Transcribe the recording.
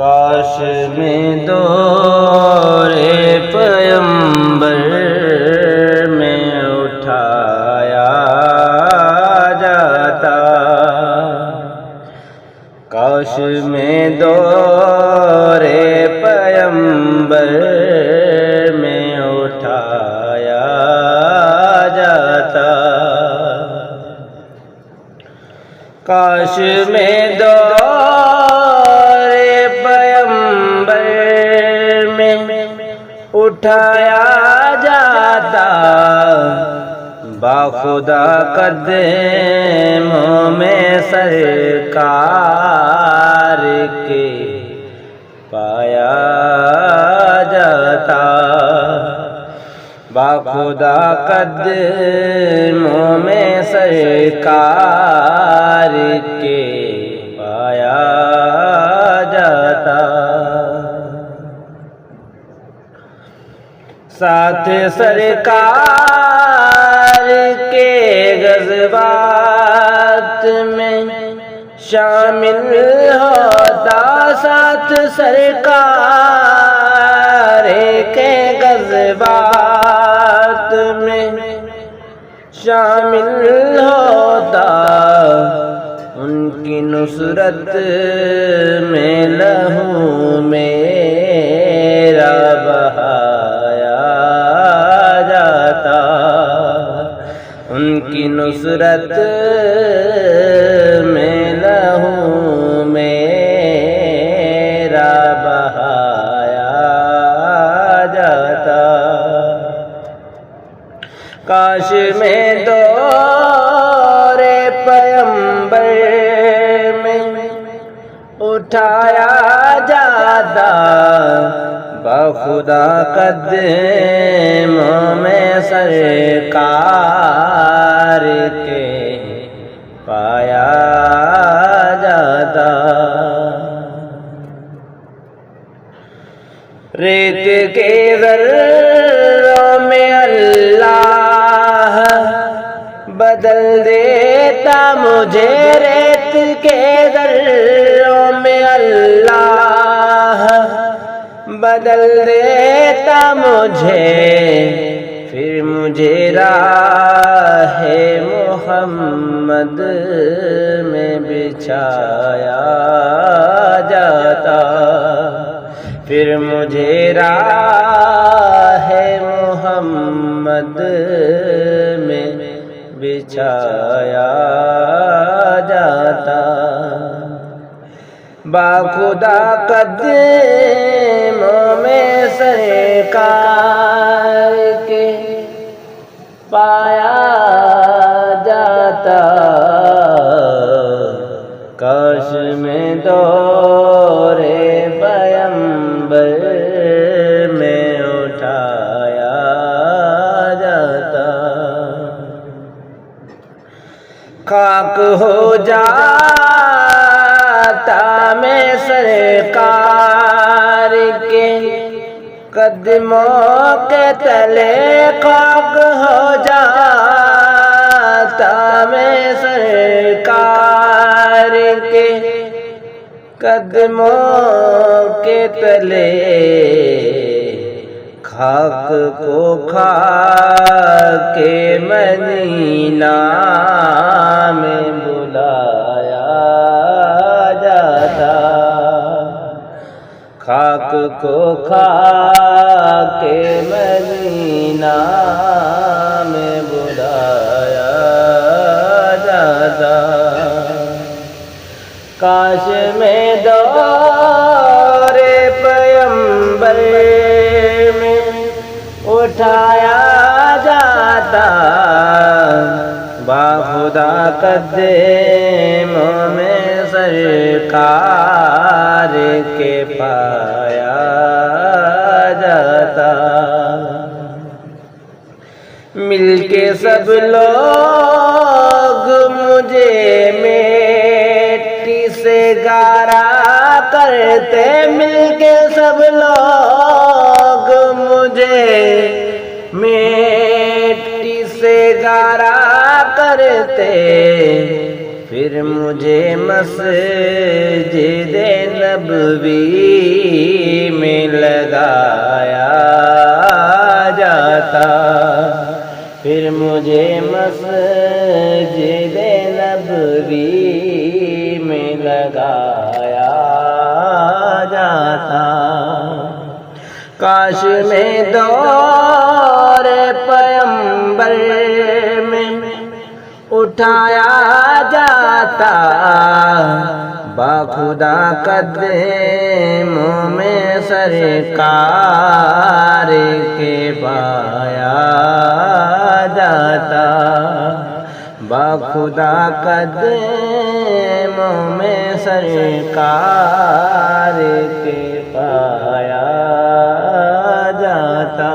काश में दो रे पयंबर में उठाया जाता। काश में दो रे पयंबर में उठाया जाता। काश में दो में उठाया जाता। बाखुदा कदमों में सरकार के पाया जाता। बाखुदा कदमों में सरकार के पाया जाता। साथ सरकार के गजबात में शामिल होता साथ सरकार के गजबात में शामिल होता उनकी नुसरत में लहू मेरा उनकी नुसरत में लहू मेरा बहाया जाता। काश में दो रे पयंबर में उठाया जाता। बखुदा कदमों में सरकार के पाया जाता। रेत के जर्रों में अल्लाह बदल देता मुझे रेत के जर्रों बदल देता मुझे, फिर मुझे राह मोहम्मद में बिछाया जाता। फिर मुझे राह मोहम्मद में बिछाया बाखुदा कदमों में सरकार के पाया जाता काश में दौरे सरकार के कदमों के तले खाक हो जाता मैं सरकार के कदमों के तले खाक को खा के मदीना में बुलाया खाक को खा के मदीना में बुलाया जाता। काश में दौरे पयंबर में उठाया बाखुदा कदमों में सरकार के पाया जाता। मिलके सब लोग मुझे मिट्टी से गारा करते। मिलके सब लोग मुझे मिट्टी फिर मुझे मस्जिद नबवी में लगाया जाता। फिर मुझे मस्जिद नबवी में लगाया जाता। काश में दौर पयंबर उठाया जाता। बाखुदा कदमों में सरकार के पाया जाता। बाखुदा कदमों में सरकार के पाया जाता।